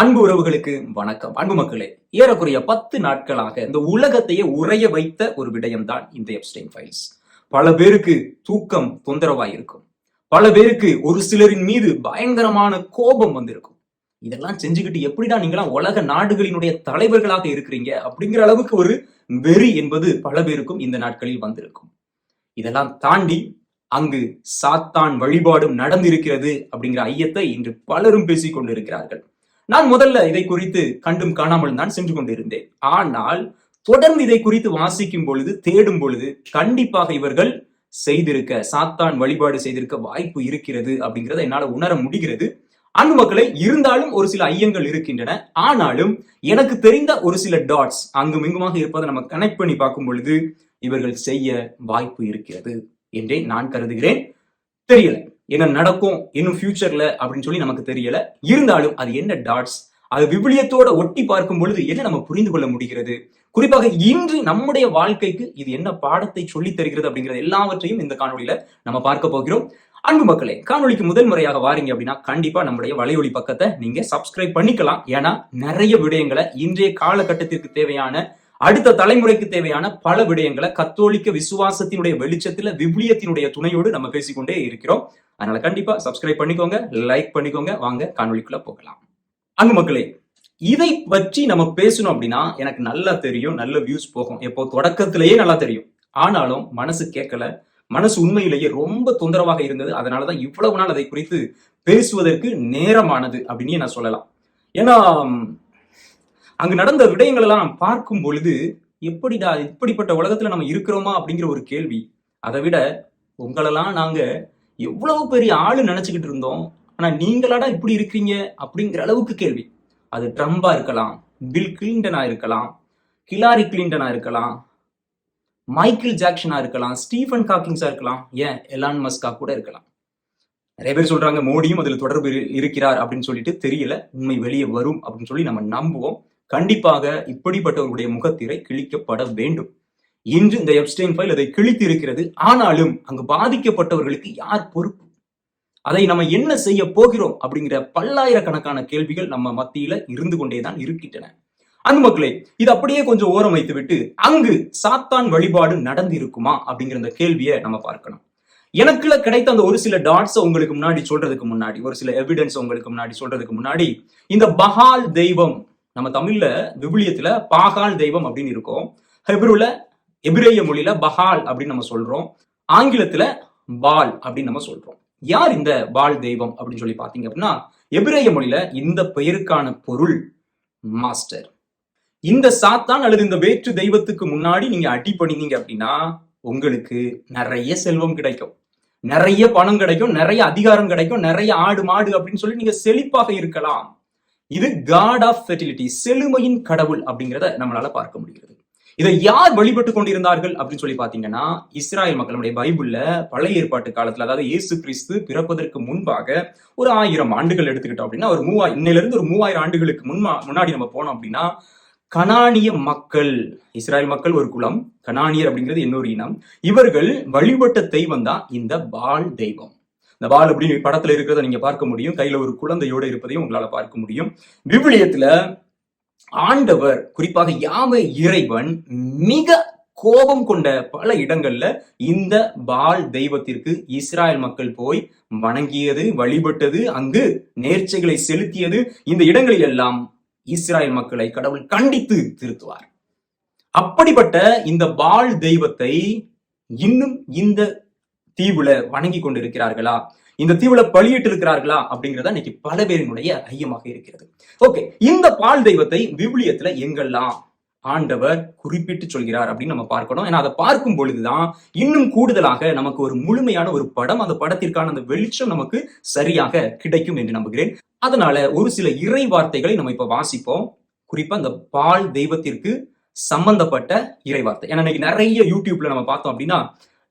அன்பு உறவுகளுக்கு வணக்கம். அன்பு மக்களே ஏறக்குறைய பத்து நாட்களாக இந்த உலகத்தையே உறைய வைத்த ஒரு விடயம்தான் இந்த எப்ஸ்டைன் ஃபைல்ஸ் பல பேருக்கு தூக்கம் தொந்தரவாய் இருக்கும் பல பேருக்கு ஒரு சிலரின் மீது பயங்கரமான கோபம் வந்திருக்கும். இதெல்லாம் செஞ்சுக்கிட்டு எப்படிடா நீங்களாம் உலக நாடுகளினுடைய தலைவர்களாக இருக்கிறீங்க அப்படிங்கிற அளவுக்கு ஒரு வெறி என்பது பல பேருக்கும் இந்த நாட்களில் வந்திருக்கும். இதெல்லாம் தாண்டி அங்கு சாத்தான் வழிபாடும் நடந்திருக்கிறது அப்படிங்கிற ஐயத்தை இன்று பலரும் பேசிக் கொண்டிருக்கிறார்கள் நான் முதல்ல இதை குறித்து கண்டும் காணாமல் நான் சென்று கொண்டிருந்தேன். ஆனால் தொடர்ந்து இதை குறித்து வாசிக்கும் பொழுது தேடும் பொழுது கண்டிப்பாக இவர்கள் செய்திருக்க சாத்தான் வழிபாடு செய்திருக்க வாய்ப்பு இருக்கிறது அப்படிங்கறத என்னால உணர முடிகிறது. அன்பு மக்களை இருந்தாலும் ஒரு சில ஐயங்கள் இருக்கின்றன. ஆனாலும் எனக்கு தெரிந்த ஒரு சில டாட்ஸ் அங்கும் இங்குமாக இருப்பதை நம்ம கனெக்ட் பண்ணி பார்க்கும் பொழுது இவர்கள் செய்ய வாய்ப்பு இருக்கிறது என்றே நான் கருதுகிறேன். தெரியல. என்ன நடக்கும் இன்னும் ஃபியூச்சர்ல அப்படின்னு சொல்லி நமக்கு தெரியல. இருந்தாலும் அது என்ன டாட்ஸ் அது விபிலியத்தோட ஒட்டி பார்க்கும் பொழுது என்ன நம்ம புரிந்து கொள்ள முடிகிறது? குறிப்பாக இன்று நம்முடைய வாழ்க்கைக்கு இது என்ன பாடத்தை சொல்லி தருகிறது அப்படிங்கிறது எல்லாவற்றையும் இந்த காணொலியில நம்ம பார்க்க போகிறோம். அன்பு மக்களே காணொலிக்கு முதல் முறையாக வாரீங்க அப்படின்னா கண்டிப்பா நம்முடைய வலையொலி பக்கத்தை நீங்க சப்ஸ்கிரைப் பண்ணிக்கலாம். ஏன்னா நிறைய விடயங்களை இன்றைய காலகட்டத்திற்கு தேவையான அடுத்த தலைமுறைக்கு தேவையான பல விடயங்களை கத்தோலிக்க விசுவாசத்தினுடைய வெளிச்சத்துல விவிலியத்தினுடைய துணையோடு நம்ம பேசிக்கொண்டே இருக்கிறோம். அதனால கண்டிப்பா சப்ஸ்கிரைப் பண்ணிக்கோங்க லைக் பண்ணிக்கோங்க. வாங்க காணொலிக்குள்ள போகலாம். அங்கு மக்களே இதை பற்றி நம்ம பேசணும் அப்படின்னா எனக்கு நல்லா தெரியும் நல்ல வியூஸ் போகும். எப்போ தொடக்கத்திலேயே நல்லா தெரியும். ஆனாலும் மனசு கேட்கல. மனசு உண்மையிலேயே ரொம்ப தொந்தரவாக இருந்தது. அதனாலதான் இவ்வளவு நாள் அதை குறித்து பேசுவதற்கு நேரமானது அப்படின்னு நான் சொல்லலாம். ஏன்னா அங்கு நடந்த விடயங்கள் எல்லாம் பார்க்கும் பொழுது எப்படிடா இப்படிப்பட்ட உலகத்துல நம்ம இருக்கிறோமா அப்படிங்கிற ஒரு கேள்வி. அதை விட உங்களெல்லாம் நாங்க எவ்வளவு பெரிய ஆளு நினைச்சுக்கிட்டு இருந்தோம். ஆனா நீங்களாடா இப்படி இருக்கிறீங்க அப்படிங்கிற அளவுக்கு கேள்வி. அது ட்ரம்பா இருக்கலாம் பில் கிளின்டனா இருக்கலாம் ஹிலாரி கிளின்டனா இருக்கலாம் மைக்கேல் ஜாக்சனா இருக்கலாம் ஸ்டீஃபன் காக்கிங்ஸா இருக்கலாம் ஏன் எலான் மஸ்கா கூட இருக்கலாம். நிறைய பேர் சொல்றாங்க மோடியும் அதுல தொடர்பு இருக்கிறார் அப்படின்னு சொல்லிட்டு தெரியல உண்மை வெளியே வரும் அப்படின்னு சொல்லி நம்ம நம்புவோம். கண்டிப்பாக இப்படிப்பட்டவருடைய முகத்திரை கிழிக்கப்பட வேண்டும். இன்று இந்த எப்ஸ்டைன் ஃபைல் அதை கிழித்து இருக்கிறது ஆனாலும் அங்கு பாதிக்கப்பட்டவர்களுக்கு யார் பொறுப்பு? அதை நம்ம என்ன செய்ய போகிறோம்? அப்படிங்கிற பல்லாயிரக்கணக்கான கேள்விகள் நம்ம மத்தியில இருந்து கொண்டேதான் இருக்கின்றன. அன்பு மக்களே இது அப்படியே கொஞ்சம் ஓரம் வைத்து விட்டு அங்கு சாத்தான் வழிபாடு நடந்து இருக்குமா அப்படிங்கிற அந்த கேள்வியை நம்ம பார்க்கணும். எனக்குள்ள கிடைத்த அந்த ஒரு சில டாட்ஸ் உங்களுக்கு முன்னாடி சொல்றதுக்கு முன்னாடி ஒரு சில எவிடன்ஸ் உங்களுக்கு முன்னாடி சொல்றதுக்கு முன்னாடி இந்த பஹால் தெய்வம் நம்ம தமிழ்ல விபிலியத்துல பாகால் தெய்வம் அப்படின்னு இருக்கும். ஹெப்ருல எபிரேய மொழியில பஹால் அப்படின்னு நம்ம சொல்றோம். ஆங்கிலத்துல பால் அப்படின்னு நம்ம சொல்றோம். யார் இந்த பால் தெய்வம் அப்படின்னு சொல்லி பாத்தீங்க அப்படின்னா எபிரேய மொழியில இந்த பெயருக்கான பொருள் மாஸ்டர். இந்த சாத்தான் அல்லது இந்த வேற்று தெய்வத்துக்கு முன்னாடி நீங்க அடி பண்ணினீங்க அப்படின்னா உங்களுக்கு நிறைய செல்வம் கிடைக்கும். நிறைய பணம் கிடைக்கும் நிறைய அதிகாரம் கிடைக்கும் நிறைய ஆடு மாடு அப்படின்னு சொல்லி நீங்க செழிப்பாக இருக்கலாம். இது காட் ஆஃப் ஃபெர்டிலிட்டி செழுமையின் கடவுள் அப்படிங்கிறத நம்மளால பார்க்க முடிகிறது. இதை யார் வழிபட்டு கொண்டிருந்தார்கள் அப்படின்னு சொல்லி பாத்தீங்கன்னா இஸ்ராயல் மக்களுடைய பைபிள்ல பழைய ஏற்பாட்டு காலத்துல அதாவது இயேசு கிறிஸ்து பிறப்பதற்கு முன்பாக ஒரு ஆயிரம் ஆண்டுகள் எடுத்துக்கிட்டோம் அப்படின்னா ஒரு மூவாயிரம் இன்னையில இருந்து ஒரு மூவாயிரம் ஆண்டுகளுக்கு முன்மா முன்னாடி நம்ம போனோம் அப்படின்னா கனானிய மக்கள் இஸ்ராயல் மக்கள் ஒரு குலம் கனானியர் அப்படிங்கிறது இன்னொரு இனம் இவர்கள் வழிபட்ட தெய்வம் தான் இந்த பால் தெய்வம். இந்த பால் அப்படின்னு படத்துல இருக்கிறத நீங்க பார்க்க முடியும். கையில ஒரு குழந்தையோட இருப்பதையும் உங்களால பார்க்க முடியும். விவிலியத்துல ஆண்டவர் குறிப்பாக யாவை இறைவன் மிக கோபம் கொண்ட பல இடங்கள்ல இந்த பால் தெய்வத்திற்கு இஸ்ராயல் மக்கள் போய் வணங்கியது வழிபட்டது அங்கு நேர்ச்சைகளை செலுத்தியது. இந்த இடங்களில் எல்லாம் இஸ்ராயல் மக்களை கடவுள் கண்டித்து திருத்துவார். அப்படிப்பட்ட இந்த பால் தெய்வத்தை இன்னும் இந்த தீவுல வணங்கி கொண்டிருக்கிறார்களா? இந்த தீவுல பலியிட்டு இருக்கிறார்களா அப்படிங்கறத இன்னைக்கு பல பேரினுடைய ஐயமாக இருக்கிறது. ஓகே இந்த பால் தெய்வத்தை விவிலியத்துல எங்கெல்லாம் ஆண்டவர் குறிப்பிட்டு சொல்கிறார் அப்படின்னு நம்ம பார்க்கணும். ஏன்னா அதை பார்க்கும் பொழுதுதான் இன்னும் கூடுதலாக நமக்கு ஒரு முழுமையான ஒரு படம் அந்த படத்திற்கான அந்த வெளிச்சம் நமக்கு சரியாக கிடைக்கும் என்று நம்புகிறேன். அதனால ஒரு சில இறை வார்த்தைகளை நம்ம இப்ப வாசிப்போம். குறிப்பா இந்த பால் தெய்வத்திற்கு சம்பந்தப்பட்ட இறை வார்த்தை. ஏன்னா இன்னைக்கு நிறைய யூடியூப்ல நம்ம பார்த்தோம் அப்படின்னா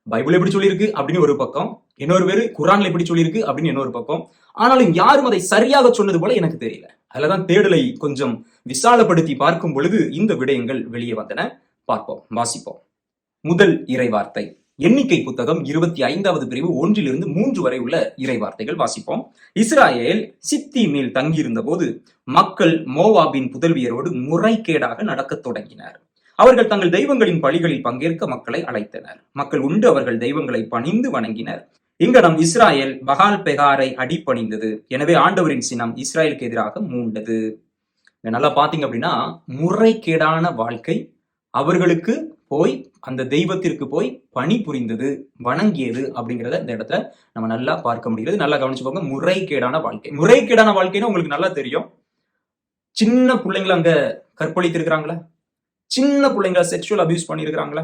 பைபிள் எப்படி சொல்லியிருக்கு? அப்படின்னு ஒரு பக்கம். இன்னொரு பேர் குரான்ல எப்படி சொல்லியிருக்கு? அப்படின்னு இன்னொரு பக்கம். ஆனாலும் யாரும் அதை சரியாக சொன்னது போல எனக்கு தெரியல. அதுலதான் தேடலை கொஞ்சம் விசாலப்படுத்தி பார்க்கும் பொழுது இந்த விடயங்கள் வெளியே வந்தன. பார்ப்போம் வாசிப்போம். முதல் இறை வார்த்தை எண்ணிக்கை புத்தகம் இருபத்தி ஐந்தாவது பிரிவு ஒன்றிலிருந்து மூன்று வரை உள்ள இறைவார்த்தைகள் வாசிப்போம். இஸ்ராயேல் சித்தீமில் தங்கியிருந்த போது மக்கள் மோவாபின் புதல்வியரோடு முறைகேடாக நடக்கத் தொடங்கினார். அவர்கள் தங்கள் தெய்வங்களின் பலிகளில் பங்கேற்க மக்களை அழைத்தனர். மக்கள் உண்டு அவர்கள் தெய்வங்களை பணிந்து வணங்கினர். இங்கனம் இஸ்ராயேல் பகால் பெகாரை அடிபணிந்தது. எனவே ஆண்டவரின் சினம் இஸ்ராயலுக்கு எதிராக மூண்டது. நல்லா பாத்தீங்க அப்படின்னா முறைகேடான வாழ்க்கை அவர்களுக்கு போய் அந்த தெய்வத்திற்கு போய் பணி புரிந்தது வணங்கியது அப்படிங்கிறத இந்த இடத்துல நம்ம நல்லா பார்க்க முடிகிறது. நல்லா கவனிச்சுக்கோங்க முறைகேடான வாழ்க்கை. முறைகேடான வாழ்க்கைன்னு உங்களுக்கு நல்லா தெரியும். சின்ன பிள்ளைங்களை அங்க கற்பழித்திருக்கிறாங்களா. சின்ன பிள்ளைங்களை செக்ஷுவல் அபியூஸ் பண்ணியிருக்கிறாங்களா?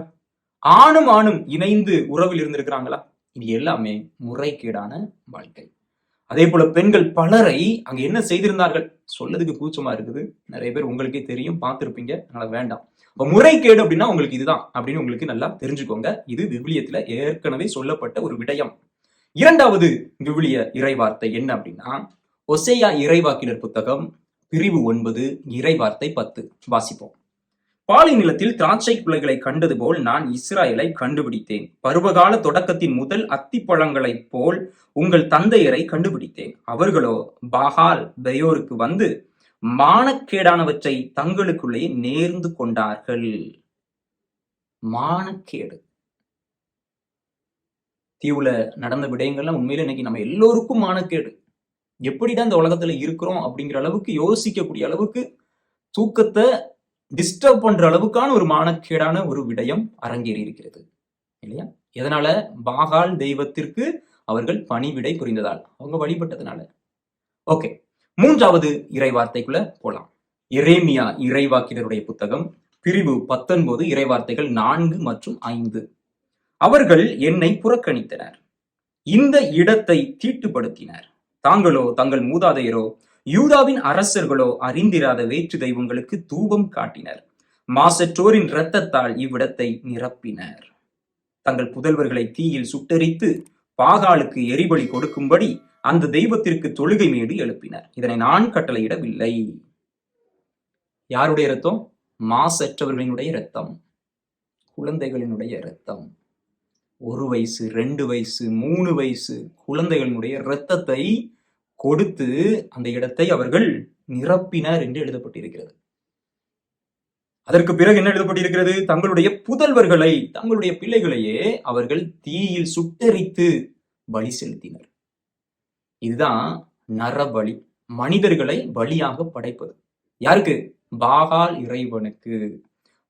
ஆணும் ஆணும் இணைந்து உறவில் இருந்திருக்கிறாங்களா? இது எல்லாமே முறைகேடான வாழ்க்கை. அதே போல பெண்கள் பலரை அங்க என்ன செய்திருந்தார்கள்? சொல்லதுக்கு கூச்சமா இருக்குது. நிறைய பேர் உங்களுக்கே தெரியும் பார்த்துருப்பீங்க. அதனால வேண்டாம். இப்ப முறைகேடு அப்படின்னா உங்களுக்கு இதுதான் அப்படின்னு உங்களுக்கு நல்லா தெரிஞ்சுக்கோங்க. இது விவிலியத்துல ஏற்கனவே சொல்லப்பட்ட ஒரு விடயம். இரண்டாவது விவிலிய இறைவார்த்தை என்ன அப்படின்னா ஒசையா இறைவாக்கினர் புத்தகம் பிரிவு ஒன்பது இறைவார்த்தை பத்து. வாசிப்போம். பாலை நிலத்தில் திராட்சை குலைகளை கண்டது போல் நான் இஸ்ராயலை கண்டுபிடித்தேன். பருவகால தொடக்கத்தின் முதல் அத்திப்பழங்களைப் போல் உங்கள் தந்தையரை கண்டுபிடித்தேன். அவர்களோ பாகால் பெயோருக்கு வந்து மானக்கேடானவற்றை தங்களுக்குள்ளே நேர்ந்து கொண்டார்கள். மானக்கேடு. தீவுல நடந்த விடயங்கள்லாம் உண்மையில இன்னைக்கு நம்ம எல்லோருக்கும் மானக்கேடு. எப்படிதான் இந்த உலகத்துல இருக்கிறோம் அப்படிங்கிற அளவுக்கு யோசிக்கக்கூடிய அளவுக்கு தூக்கத்தை டிஸ்டர்ப் பண்ற அளவுக்கான ஒரு மானக்கேடான ஒரு விடயம் அரங்கேறி இருக்கிறது. இல்லையா? எதனால? பாகால் தெய்வத்திற்கு அவர்கள் பணிவிடை புரிந்ததால். அவங்க வழிபட்டதுனால. ஓகே. மூன்றாவது இறைவார்த்தைக்குள்ள போலாம். இரேமியா இறைவாக்கினருடைய புத்தகம் பிரிவு பத்தொன்பது இறைவார்த்தைகள் நான்கு மற்றும் ஐந்து. அவர்கள் என்னை புறக்கணித்தனர். இந்த இடத்தை தீட்டுப்படுத்தினர். தாங்களோ தங்கள் மூதாதையரோ யூதாவின் அரசர்களோ அறிந்திராத வேற்று தெய்வங்களுக்கு தூபம் காட்டினர். மாசற்றோரின் இரத்தத்தால் இவ்விடத்தை நிரப்பினர். தங்கள் புதல்வர்களை தீயில் சுட்டெரித்து பாகாலுக்கு எரிபலி கொடுக்கும்படி அந்த தெய்வத்திற்கு தொழுகை மேடு எழுப்பினர். இதனை நான் கட்டளையிடவில்லை. யாருடைய ரத்தம் மாசற்றவர்களினுடைய ரத்தம் குழந்தைகளினுடைய ரத்தம் ஒரு வயசு ரெண்டு வயசு மூணு வயசு குழந்தைகளினுடைய இரத்தத்தை கொடுத்து அந்த இடத்தை அவர்கள் நிரப்பினர் என்று எழுதப்பட்டிருக்கிறது. அதற்கு பிறகு என்ன எழுதப்பட்டிருக்கிறது? தங்களுடைய புதல்வர்களை தங்களுடைய பிள்ளைகளையே அவர்கள் தீயில் சுட்டெரித்து பலி செலுத்தினர். இதுதான் நரபலி மனிதர்களை பலியாக படைப்பது. யாருக்கு? பாகால் இறைவனுக்கு.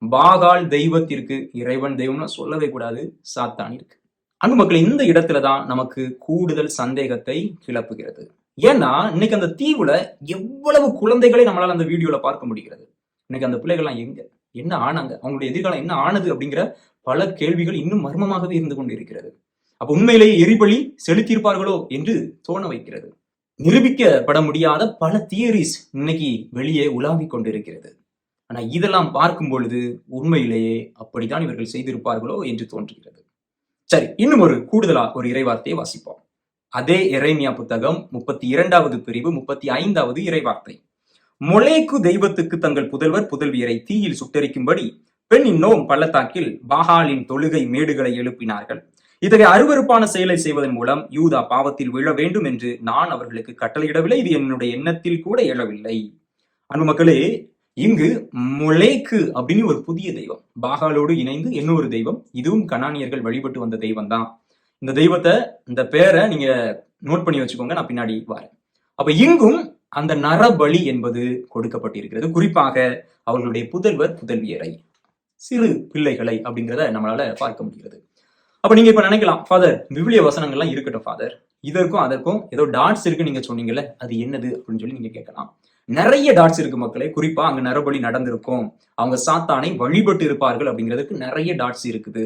பாகால் தெய்வத்திற்கு. இறைவன் தெய்வம்னு சொல்லவே கூடாது சாத்தான் இருக்கு அன்பு மக்கள் இந்த இடத்துல தான் நமக்கு கூடுதல் சந்தேகத்தை கிளப்புகிறது. ஏன்னா இன்னைக்கு அந்த தீவுல எவ்வளவு குழந்தைகளை நம்மளால அந்த வீடியோல பார்க்க முடிகிறது? இன்னைக்கு அந்த பிள்ளைகள்லாம் எங்க? என்ன ஆனாங்க? அவங்களுடைய எதிர்காலம் என்ன ஆனது அப்படிங்கிற பல கேள்விகள் இன்னும் மர்மமாகவே இருந்து கொண்டு இருக்கிறது அப்ப உண்மையிலேயே எரிபலி செலுத்தியிருப்பார்களோ என்று தோண வைக்கிறது. நிரூபிக்கப்பட முடியாத பல தியரிஸ் இன்னைக்கு வெளியே உலாவிக் கொண்டிருக்கிறது. ஆனா இதெல்லாம் பார்க்கும் பொழுது உண்மையிலேயே அப்படித்தான் இவர்கள் செய்திருப்பார்களோ என்று தோன்றுகிறது. சரி இன்னும் ஒரு கூடுதலா ஒரு இறைவார்த்தையை வாசிப்போம். அதே எரேமியா புத்தகம் முப்பத்தி இரண்டாவது பிரிவு முப்பத்தி ஐந்தாவது இறைவார்த்தை. மொலேக்கு தெய்வத்துக்கு தங்கள் புதல்வர் புதல்வியரை தீயில் சுட்டரிக்கும்படி பெண்ணின் நோம் பள்ளத்தாக்கில் பாகாலின் தொழுகை மேடுகளை எழுப்பினார்கள். இத்தகைய அருவருப்பான செயலை செய்வதன் மூலம் யூதா பாவத்தில் விழ வேண்டும் என்று நான் அவர்களுக்கு கட்டளையிடவில்லை. இது என்னுடைய எண்ணத்தில் கூட எழவில்லை. அன்பு மக்களே இங்கு மொலேக்கு அப்படின்னு ஒரு புதிய தெய்வம். பாகாலோடு இணைந்து இன்னொரு தெய்வம். இதுவும் கனானியர்கள் வழிபட்டு வந்த தெய்வம் தான் இந்த தெய்வத்தை இந்த பேரை நீங்க நோட் பண்ணி வச்சுக்கோங்க நான் பின்னாடி வரேன். அப்ப இங்கும் அந்த நரபலி என்பது கொடுக்கப்பட்டிருக்கிறது. குறிப்பாக அவர்களுடைய புதல்வர் புதல்வியரை. சிறு பிள்ளைகளை அப்படிங்கிறத நம்மளால பார்க்க முடிகிறது. அப்ப நீங்க இப்ப நினைக்கலாம் ஃபாதர் விவிலிய வசனங்கள்லாம் இருக்கட்டும் ஃபாதர் இதற்கும் அதற்கும் ஏதோ டாட்ஸ் இருக்கு நீங்க சொன்னீங்கல்ல அது என்னது? அப்படின்னு சொல்லி நீங்க கேட்கலாம். நிறைய டாட்ஸ் இருக்கு மக்களே. குறிப்பா அங்க நரபலி நடந்திருக்கும். அவங்க சாத்தானை வழிபட்டு இருப்பார்கள் அப்படிங்கிறதுக்கு நிறைய டாட்ஸ் இருக்குது.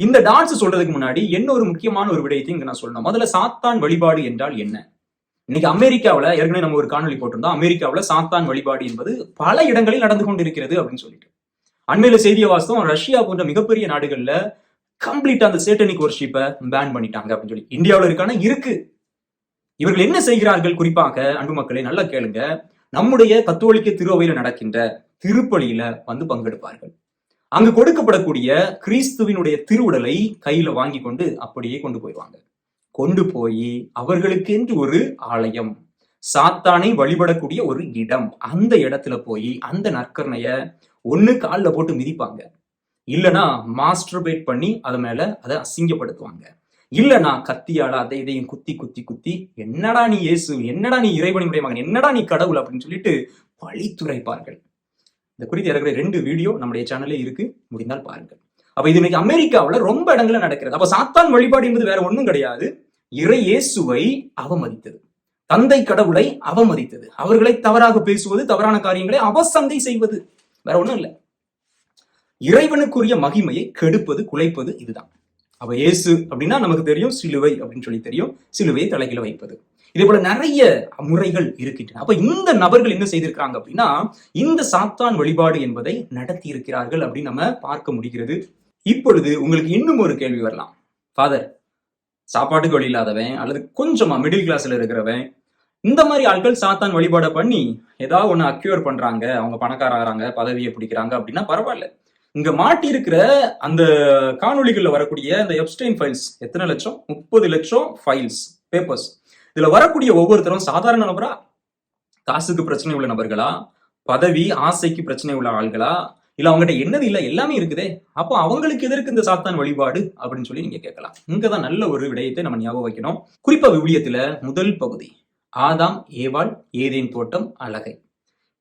இந்த டான்ஸ் சொல்றதுக்கு முன்னாடி என்ன ஒரு முக்கியமான ஒரு விடயத்தை இங்க நான் சொல்லணும். முதல்ல சாத்தான் வழிபாடு என்றால் என்ன? இன்னைக்கு அமெரிக்காவுல ஏற்கனவே நம்ம ஒரு காணொலி போட்டிருந்தோம். அமெரிக்காவில் சாத்தான் வழிபாடு என்பது பல இடங்களில் நடந்து கொண்டிருக்கிறது அப்படின்னு சொல்லிட்டு. அண்மையில செய்திய வாஸ்தவம் ரஷ்யா போன்ற மிகப்பெரிய நாடுகள்ல கம்ப்ளீட்டா அந்த சேட்டனிக் ஒர்ஷிப்பை பேன் பண்ணிட்டாங்க அப்படின்னு சொல்லி. இந்தியாவில் இருக்கான இருக்கு. இவர்கள் என்ன செய்கிறார்கள்? குறிப்பாக அன்பு மக்களை நல்லா கேளுங்க. நம்முடைய கத்தோலிக்க திருவையில் நடக்கின்ற திருப்பலியில வந்து பங்கெடுப்பார்கள். அங்கு கொடுக்கப்படக்கூடிய கிறிஸ்துவினுடைய திருவுடலை கையில வாங்கி கொண்டு அப்படியே கொண்டு போயிடுவாங்க. கொண்டு போய் அவர்களுக்கென்று ஒரு ஆலயம் சாத்தானை வழிபடக்கூடிய ஒரு இடம். அந்த இடத்துல போய் அந்த நற்கரணைய ஒண்ணு கால்ல போட்டு மிதிப்பாங்க. இல்லனா மாஸ்டர்பேட் பண்ணி அது மேல அதை அசிங்கப்படுத்துவாங்க. இல்லனா கத்தியால அதை இதையும் குத்தி குத்தி குத்தி என்னடா நீ இயேசு? என்னடா நீ இறைவனுடைய மகன் என்னடா நீ கடவுள்? அப்படின்னு சொல்லிட்டு பழித்துரைப்பார்கள். இந்த குறித்து இருக்கிற ரெண்டு வீடியோ நம்முடைய சேனல்ல இருக்கு. முடிந்தால் பாருங்கள். அப்ப இது இன்னைக்கு அமெரிக்காவுல ரொம்ப இடங்கள்ல நடக்கிறது. அப்ப சாத்தான் வழிபாடு என்பது வேற ஒன்றும் கிடையாது. இறை இயேசுவை அவமதித்தது. தந்தை கடவுளை அவமதித்தது. அவர்களை தவறாக பேசுவது தவறான காரியங்களை அவசந்தை செய்வது. வேற ஒண்ணும் இல்ல. இறைவனுக்குரிய மகிமையை கெடுப்பது குலைப்பது இதுதான். அப்ப இயேசு அப்படின்னா நமக்கு தெரியும் சிலுவை அப்படின்னு சொல்லி தெரியும். சிலுவையை தலைகில வைப்பது. இதே போல நிறைய முறைகள் இருக்கின்றன. அப்ப இந்த நபர்கள் என்ன செய்திருக்கிறாங்க அப்படின்னா இந்த சாத்தான் வழிபாடு என்பதை நடத்தி இருக்கிறார்கள் அப்படின்னு நம்ம பார்க்க முடிகிறது. இப்பொழுது உங்களுக்கு இன்னும் ஒரு கேள்வி வரலாம். ஃபாதர் சாப்பாட்டுக்கு வழி இல்லாதவன் அல்லது கொஞ்சமா மிடில் கிளாஸ்ல இருக்கிறவன் இந்த மாதிரி ஆட்கள் சாத்தான் வழிபாடை பண்ணி ஏதாவது ஒண்ணு அக்யூர் பண்றாங்க அவங்க பணக்காராகிறாங்க பதவியை பிடிக்கிறாங்க அப்படின்னா பரவாயில்ல. இங்க மாட்டி இருக்கிற அந்த காணொளிகள்ல வரக்கூடிய அந்த எப்ஸ்டைன் ஃபைல்ஸ் எத்தனை லட்சம்? முப்பது லட்சம் ஃபைல்ஸ் பேப்பர்ஸ் இதுல வரக்கூடிய ஒவ்வொருத்தரும் சாதாரண நபரா? காசுக்கு பிரச்சனை உள்ள நபர்களா? பதவி ஆசைக்கு பிரச்சனை உள்ள ஆள்களா? இல்ல அவங்ககிட்ட என்னது இல்ல எல்லாமே இருக்குதே. அப்போ அவங்களுக்கு எதற்கு இந்த சாத்தான் வழிபாடு? அப்படின்னு சொல்லி நீங்க கேட்கலாம். இங்கதான் நல்ல ஒரு விடயத்தை நம்ம ஞாபகம் வைக்கணும். குறிப்பா விவிலியத்துல முதல் பகுதி ஆதாம் ஏவாள் ஏதேன் தோட்டம் அழகை.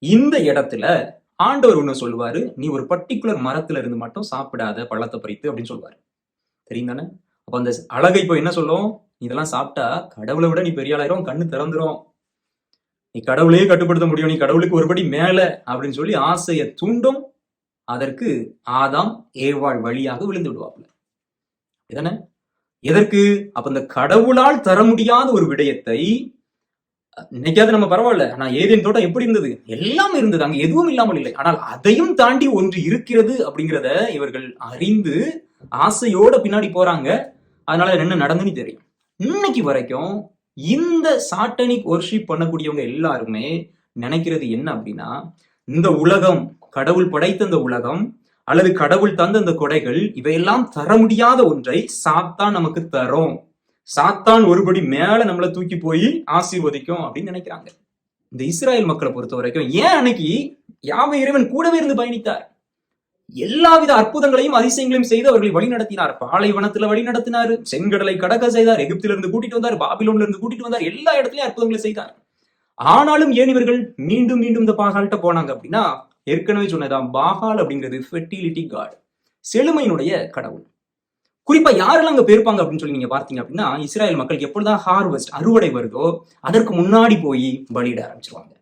இந்த இடத்துல ஆண்டவர் ஒண்ணு சொல்லுவாரு நீ ஒரு பர்டிகுலர் மரத்துல இருந்து மட்டும் சாப்பிடாத பழத்தை பறித்து அப்படின்னு சொல்லுவாரு. தெரியும் தானே அப்ப அந்த அழகை இப்போ என்ன சொல்லும்? இதெல்லாம் சாப்பிட்டா கடவுளை விட நீ பெரிய ஆளாயிரும் கண்ணு திறந்துரும். நீ கடவுளையே கட்டுப்படுத்த முடியும் நீ கடவுளுக்கு ஒருபடி மேல அப்படின்னு சொல்லி ஆசையை தூண்டும். அதற்கு ஆதாம் ஏவாள் வழியாக விழுந்து விடுவாப்ல இதானே? எதற்கு? அப்ப இந்த கடவுளால் தர முடியாத ஒரு விடயத்தை நினைக்காது நம்ம பரவாயில்ல ஆனா ஏதேன் தோட்டம் எப்படி இருந்தது? எல்லாம் இருந்தது அங்க எதுவும் இல்லாமல் இல்லை. ஆனால் அதையும் தாண்டி ஒன்று இருக்கிறது அப்படிங்கிறத இவர்கள் அறிந்து ஆசையோட பின்னாடி போறாங்க. அதனால என்ன நடந்துன்னு தெரியும். இன்னைக்கு வரைக்கும் இந்த சாட்டனிக் ஒர்ஷிப் பண்ணக்கூடியவங்க எல்லாருமே நினைக்கிறது என்ன அப்படின்னா இந்த உலகம் கடவுள் படைத்த இந்த உலகம் அல்லது கடவுள் தந்த இந்த கொடைகள் இவையெல்லாம் தர முடியாத ஒன்றை சாத்தான் நமக்கு தரும். சாத்தான் ஒருபடி மேல நம்மளை தூக்கி போய் ஆசீர்வதிக்கும் அப்படின்னு நினைக்கிறாங்க. இந்த இஸ்ராயல் மக்களை பொறுத்த வரைக்கும் ஏன் அன்னைக்கு யாவை இறைவன் கூடவே இருந்து பயணித்தார்? எல்லாவித அற்புதங்களையும் அதிசயங்களையும் செய்து அவர்களை வழி நடத்தினார் பாலைவனத்துல வழி நடத்தினார் செங்கடலை கடக்க செய்தார் எகிப்தில இருந்து கூட்டிட்டு வந்தார் பாபிலோன்ல இருந்து கூட்டிட்டு வந்தார் எல்லா இடத்துலயும் அற்புதங்களை செய்தார். ஆனாலும் ஏன் இவர்கள் மீண்டும் மீண்டும் இந்த பாகால்கிட்ட போனாங்க அப்படின்னா ஏற்கனவே சொன்னதான் பாகால் அப்படிங்கிறது ஃபெர்டிலிட்டி காட் செழுமையினுடைய கடவுள். குறிப்பா யாரெல்லாம் அங்க போயிருப்பாங்க அப்படின்னு சொல்லி நீங்க பார்த்தீங்க அப்படின்னா இஸ்ராயல் மக்களுக்கு எப்பொழுதான் ஹார்வெஸ்ட் அறுவடை வருதோ அதற்கு முன்னாடி போய் பலியிட ஆரம்பிச்சிருவாங்க.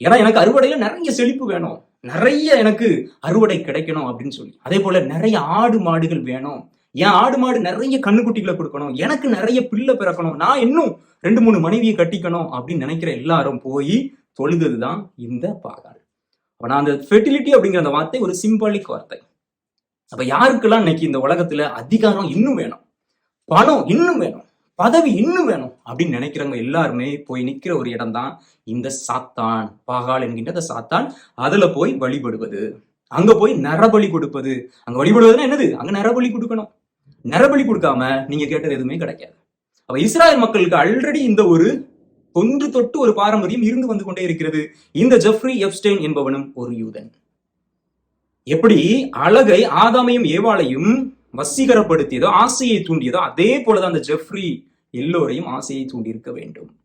ஏன்னா எனக்கு அறுவடையில நிறைய செழிப்பு வேணும். நிறைய எனக்கு அறுவடை கிடைக்கணும் அப்படின்னு சொல்லி. அதே போல நிறைய ஆடு மாடுகள் வேணும். என் ஆடு மாடு நிறைய கண்ணுக்குட்டிகளை கொடுக்கணும். எனக்கு நிறைய பிள்ளை பிறக்கணும். நான் இன்னும் ரெண்டு மூணு மனைவியை கட்டிக்கணும் அப்படின்னு நினைக்கிற எல்லாரும் போய் தொழுதது தான் இந்த பாகால். ஆனா அந்த ஃபெர்டிலிட்டி அப்படிங்கிற அந்த வார்த்தை ஒரு சிம்பாலிக் வார்த்தை. அப்ப யாருக்கெல்லாம் இன்னைக்கு இந்த உலகத்துல அதிகாரம் இன்னும் வேணும்? பணம் இன்னும் வேணும். பதவி இன்னும் வேணும் அப்படின்னு நினைக்கிறவங்க எல்லாருமே போய் நிக்கிற ஒரு இடம் தான் இந்த சாத்தான் பாகால் என்கின்ற அந்த சாத்தான். அதுல போய் வழிபடுவது. அங்க போய் நரபலி கொடுப்பது. அங்க வழிபடுவதுன்னா என்னது? அங்க நரபலி கொடுக்கணும். நரபலி கொடுக்காம நீங்க கேட்டது எதுவுமே கிடைக்காது. அப்ப இஸ்ராயல் மக்களுக்கு ஆல்ரெடி இந்த ஒரு தொன்று தொட்டு ஒரு பாரம்பரியம் இருந்து வந்து கொண்டே இருக்கிறது. இந்த ஜெஃப்ரி எப்ஸ்டைன் என்பவனும் ஒரு யூதன். எப்படி? அழகை ஆதாமையும் ஏவாளையும் வசீகரப்படுத்தியதோ ஆசையை தூண்டியதோ அதே போலதான் அந்த ஜெஃப்ரி எல்லோரையும் ஆசையை தூண்டி இருக்க வேண்டும்.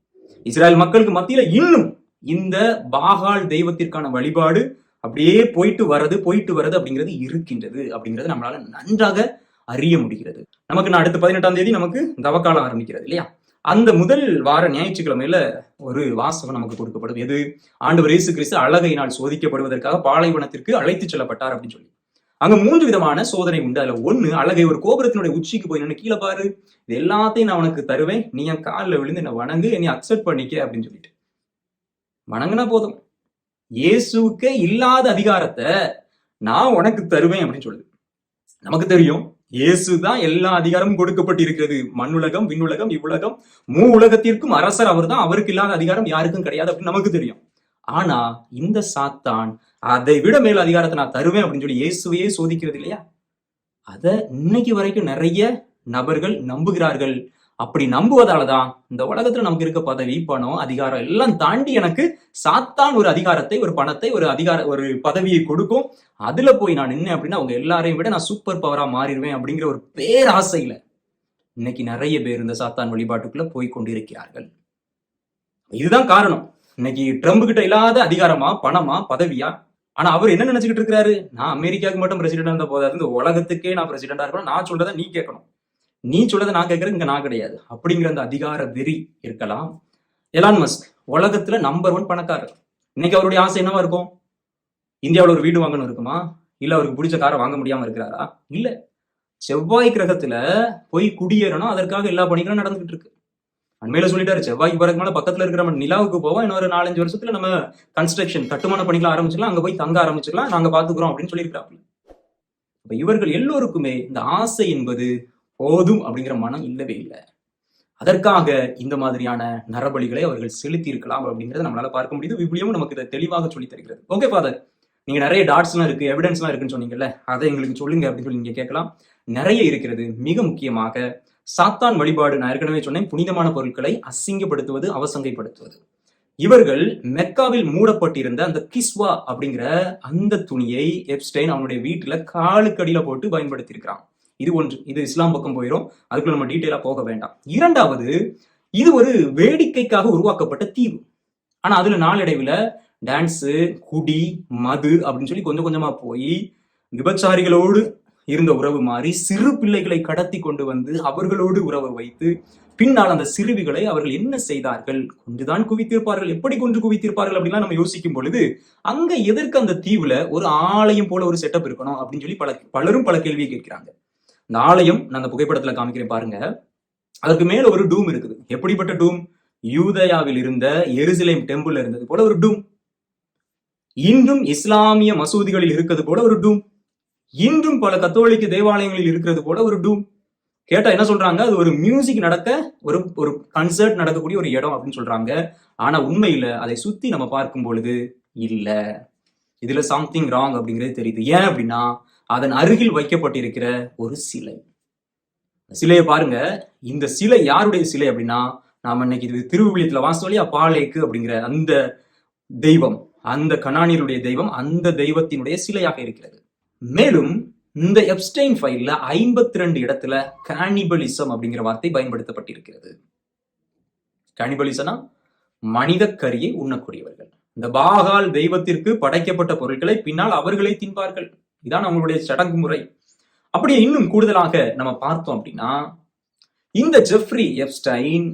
இஸ்ரேல் மக்களுக்கு மத்தியில இன்னும் இந்த பாகால் தெய்வத்திற்கான வழிபாடு அப்படியே போயிட்டு வர்றது போயிட்டு வர்றது அப்படிங்கிறது இருக்கின்றது அப்படிங்கிறது நம்மளால நன்றாக அறிய முடிகிறது. நமக்கு நான் அடுத்த பதினெட்டாம் தேதி நமக்கு தவக்காலம் ஆரம்பிக்கிறது இல்லையா? அந்த முதல் வார ஞாயிற்றுக்கிழமையில ஒரு வாசகம் நமக்கு கொடுக்கப்படும் எது? ஆண்டு இயேசு கிறிஸ்து அழகையினால் சோதிக்கப்படுவதற்காக பாலைவனத்திற்கு அழைத்து செல்லப்பட்டார் அப்படின்னு சொல்லி. அங்க மூன்று விதமான சோதனை உண்டு. அதுல ஒண்ணு அழகை ஒரு கோபுரத்தினுடைய உச்சிக்கு போய் நின்று கீழே பாரு. இது எல்லாத்தையும் நான் உனக்கு தருவேன். நீ என் காலில் விழுந்து என்னை வணங்கு என்னை அக்செப்ட் பண்ணிக்க அப்படின்னு சொல்லிட்டு. வணங்குனா போதும். இயேசுக்கே இல்லாத அதிகாரத்தை நான் உனக்கு தருவேன் அப்படின்னு சொல்லுது. நமக்கு தெரியும் இயேசு தான் எல்லா அதிகாரமும் கொடுக்கப்பட்டிருக்கிறது. மண்ணுலகம் விண்ணுலகம் இவ்வுலகம் மூ உலகத்திற்கும் அரசர் அவர் தான் அவருக்கு இல்லாத அதிகாரம் யாருக்கும் கிடையாது அப்படின்னு நமக்கு தெரியும். ஆனா இந்த சாத்தான் அதை விட மேல் அதிகாரத்தை நான் தருவேன் அப்படின்னு சொல்லி இயேசுவையே சோதிக்கிறது இல்லையா? அதை இன்னைக்கு வரைக்கும் நிறைய நபர்கள் நம்புகிறார்கள். அப்படி நம்புவதால தான் இந்த உலகத்துல நமக்கு இருக்க பதவி பணம் அதிகாரம் எல்லாம் தாண்டி எனக்கு சாத்தான் ஒரு அதிகாரத்தை ஒரு பணத்தை ஒரு அதிகார ஒரு பதவியை கொடுக்கும். அதுல போய் நான் நின்னேன் அப்படின்னா அவங்க எல்லாரையும் விட நான் சூப்பர் பவரா மாறிடுவேன் அப்படிங்கிற ஒரு பேராசையில இன்னைக்கு நிறைய பேர் இந்த சாத்தான் வழிபாட்டுக்குள்ள போய் கொண்டிருக்கிறார்கள். இதுதான் காரணம். இன்னைக்கு ட்ரம்ப் கிட்ட இல்லாத அதிகாரமா பணமா பதவியா? ஆனா அவர் என்ன நினைச்சுக்கிட்டு இருக்காரு? நான் அமெரிக்காவுக்கு மட்டும் பிரசிடென்ட் இருந்த போதாது. இந்த உலகத்துக்கே நான் பிரசிடென்டா இருக்கணும். நான் சொல்றதை நீ கேட்கணும். நீ சொல்றதை நான் கேட்கறது இங்க நான் கிடையாது. அப்படிங்கிற அந்த அதிகார வெறி இருக்கலாம். எலான் மஸ்க் உலகத்துல நம்பர் ஒன் பணக்காரர். இன்னைக்கு அவருடைய ஆசை என்னவா இருக்கும்? இந்தியாவில் ஒரு வீடு வாங்கணும் இருக்குமா? இல்ல அவருக்கு பிடிச்ச காரை வாங்க முடியாம இருக்கிறாரா? இல்ல. செவ்வாய் கிரகத்துல போய் குடியேறணும். அதற்காக எல்லா பணிகளும் நடந்துகிட்டு இருக்கு. அண்மையில சொல்லிட்டாரு செவ்வாய்க்கு போறதுக்கு மேல பக்கத்துல இருக்கிற நம்ம நிலாவுக்கு போவோம் இன்னொரு நாலஞ்சு வருஷத்துல நம்ம கன்ஸ்ட்ரக்ஷன் கட்டுமான பணிகளை ஆரம்பிச்சிடலாம் அங்க போய் தங்க ஆரம்பிச்சிடலாம் நாங்க பாத்துக்கிறோம் அப்படின்னு சொல்லியிருக்கிறாப்புல. அப்ப இவர்கள் எல்லோருக்குமே இந்த ஆசை என்பது போதும் அப்படிங்கிற மனம் இல்லவே இல்லை. அதற்காக இந்த மாதிரியான நரபலிகளை அவர்கள் செலுத்தி இருக்கலாம் அப்படிங்கறத நம்மளால பார்க்க முடியுது. விபிலியமும் நமக்கு இதை தெளிவாக சொல்லி தருகிறது. ஓகே ஃபாதர் நீங்க நிறைய டாட்ஸ்லாம் இருக்கு எவிடன்ஸ்லாம் இருக்குன்னு சொன்னீங்கல்ல அதை எங்களுக்கு சொல்லுங்க அப்படின்னு சொல்லி நீங்க கேட்கலாம். நிறைய இருக்கிறது. மிக முக்கியமாக சாத்தான் வழிபாடு நான் ஏற்கனவே சொன்னேன். புனிதமான பொருட்களை அசிங்கப்படுத்துவது அவசங்கைப்படுத்துவது. இவர்கள் மெக்காவில் மூடப்பட்டிருந்த அந்த கிஸ்வா அப்படிங்கிற அந்த துணியை எப்ஸ்டைன் அவனுடைய வீட்டுல காலுக்கடியில போட்டு பயன்படுத்தி இருக்கிறான் இது ஒன்று. இது இஸ்லாம் பக்கம் போயிடும் அதுக்குள்ள நம்ம டீட்டெயிலா போக வேண்டாம். இரண்டாவது இது ஒரு வேடிக்கைக்காக உருவாக்கப்பட்ட தீவு. ஆனா அதுல நாளடைவுல டான்ஸு குடி மது அப்படின்னு சொல்லி கொஞ்சம் கொஞ்சமா போய் விபச்சாரிகளோடு இருந்த உறவு மாறி சிறு பிள்ளைகளை கடத்தி கொண்டு வந்து அவர்களோடு உறவு வைத்து பின்னால் அந்த சிறுவிகளை அவர்கள் என்ன செய்தார்கள்? கொண்டுதான் குவித்திருப்பார்கள். எப்படி கொண்டு குவித்திருப்பார்கள் அப்படின்லாம் நம்ம யோசிக்கும் பொழுது அங்க எதற்கு அந்த தீவுல ஒரு ஆலயம் போல ஒரு செட்டப் இருக்கணும் அப்படின்னு சொல்லி பல பலரும் பல கேள்வியை கேட்கிறாங்க. இந்த ஆலயம் நான் அந்த புகைப்படத்துல காமிக்கிறேன் பாருங்க. அதுக்கு மேல ஒரு டூம் இருக்குது. எப்படிப்பட்ட டூம்? யூதயாவில் இருந்த எருசலேம் டெம்பிள் இருந்தது போல ஒரு டூம். இன்றும் இஸ்லாமிய மசூதிகளில் இருக்கிறது போல ஒரு டூம். இன்றும் பல கத்தோலிக்க தேவாலயங்களில் இருக்கிறது போல ஒரு டூம் கேட்டா என்ன சொல்றாங்க? அது ஒரு மியூசிக் நடக்க ஒரு ஒரு கன்சர்ட் நடக்கக்கூடிய ஒரு இடம் அப்படின்னு சொல்றாங்க. ஆனா உண்மையில அதை சுத்தி நம்ம பார்க்கும் பொழுது இல்ல. இதுல சம்திங் ராங் அப்படிங்கிறது தெரியுது. ஏன் அப்படின்னா அதன் அருகில் வைக்கப்பட்டிருக்கிற ஒரு சிலை. சிலையை பாருங்க. இந்த சிலை யாருடைய சிலை அப்படின்னா நாம இன்னைக்கு இது திருவிழியத்துல வாசம் பாலேக்கு அப்படிங்கிற அந்த தெய்வம் அந்த கணானியருடைய தெய்வம் அந்த தெய்வத்தினுடைய சிலையாக இருக்கிறது. மேலும் இந்த எப்ஸ்டைன் ஃபைல்ல ஐம்பத்தி ரெண்டு இடத்துல கானிபலிசம் அப்படிங்கிற வார்த்தை பயன்படுத்தப்பட்டிருக்கிறது. கானிபலிசனா மனித கரியை உண்ணக்கூடியவர்கள். இந்த பாகால் தெய்வத்திற்கு படைக்கப்பட்ட பொருட்களை பின்னால் அவர்களே தின்பார்கள். இதான் அவங்களுடைய சடங்கு முறை அப்படியே இன்னும் கூடுதலாக நம்ம பார்த்தோம் அப்படின்னா இந்த ஜெஃப்ரி எப்ஸ்டைன்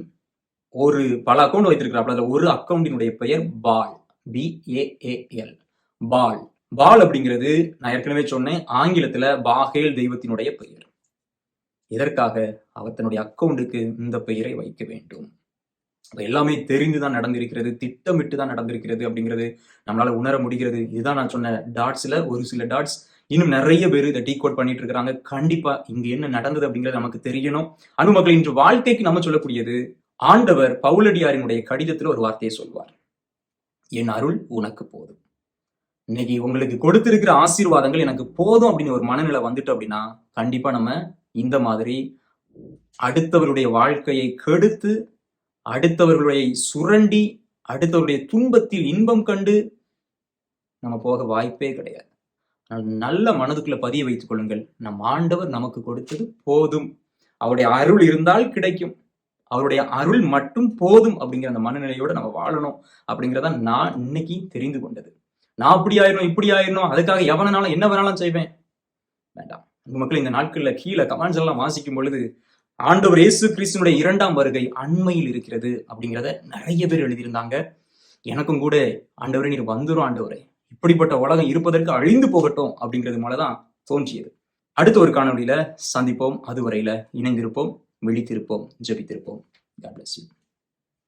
ஒரு பல அக்கௌண்ட் வைத்திருக்கிறாப்ல அதில் ஒரு அக்கௌண்டினுடைய பெயர் பால். பிஏஏஎல் பால். பால் அப்படிங்கிறது நான் ஏற்கனவே சொன்னேன் ஆங்கிலத்துல பாகேல் தெய்வத்தினுடைய பெயர். எதற்காக? அவர் தன்னுடைய அக்கௌண்ட்டுக்கு இந்த பெயரை வைக்க வேண்டும். எல்லாமே தெரிந்துதான் நடந்திருக்கிறது திட்டமிட்டு தான் நடந்திருக்கிறது அப்படிங்கிறது நம்மளால உணர முடிகிறது. இதுதான் நான் சொன்ன டாட்ஸ்ல ஒரு சில டாட்ஸ் இன்னும் நிறைய பேர் இதை டீ கோட் பண்ணிட்டு இருக்கிறாங்க. கண்டிப்பா இங்க என்ன நடந்தது அப்படிங்கிறது நமக்கு தெரியணும். அனுமக்கள் இன்று வாழ்க்கைக்கு நம்ம சொல்லக்கூடியது ஆண்டவர் பவுலடியாரினுடைய கடிதத்துல ஒரு வார்த்தையை சொல்வார். என் அருள் உனக்கு போதும். இன்னைக்கு உங்களுக்கு கொடுத்திருக்கிற ஆசீர்வாதங்கள் எனக்கு போதும் அப்படின்னு ஒரு மனநிலை வந்துட்டு அப்படின்னா கண்டிப்பா நம்ம இந்த மாதிரி அடுத்தவருடைய வாழ்க்கையை கெடுத்து அடுத்தவர்களுடைய சுரண்டி அடுத்தவருடைய துன்பத்தில் இன்பம் கண்டு நம்ம போக வாய்ப்பே கிடையாது. நல்ல மனதுக்குள்ள பதிய வைத்துக் கொள்ளுங்கள். நம் ஆண்டவர் நமக்கு கொடுத்தது போதும். அவருடைய அருள் இருந்தால் கிடைக்கும். அவருடைய அருள் மட்டும் போதும் அப்படிங்கிற அந்த மனநிலையோட நம்ம வாழணும் அப்படிங்கிறத நான் இன்னைக்கு தெரிந்து கொண்டது. நான் அப்படி ஆயிரும் இப்படி ஆயிரணும் அதுக்காக எவனாலும் என்ன வேணாலும் செய்வேன். வேண்டாம். உங்க மக்கள் இந்த நாட்கள்ல கீழே கமெண்ட்ஸ் எல்லாம் வாசிக்கும் பொழுது ஆண்டவர் இயேசு கிறிஸ்துனுடைய இரண்டாம் வருகை அண்மையில் இருக்கிறது அப்படிங்கிறத நிறைய பேர் எழுதியிருந்தாங்க. எனக்கும் கூட ஆண்டவரே நீர் வந்துரும் ஆண்டவரே. இப்படிப்பட்ட உலகம் இருப்பதற்கு அழிந்து போகட்டும் அப்படிங்கிறது மேலதான் தோன்றியது. அடுத்த ஒரு காணொலியில சந்திப்போம். அதுவரையில இணைந்திருப்போம் விழித்திருப்போம் ஜெபித்திருப்போம். God bless you.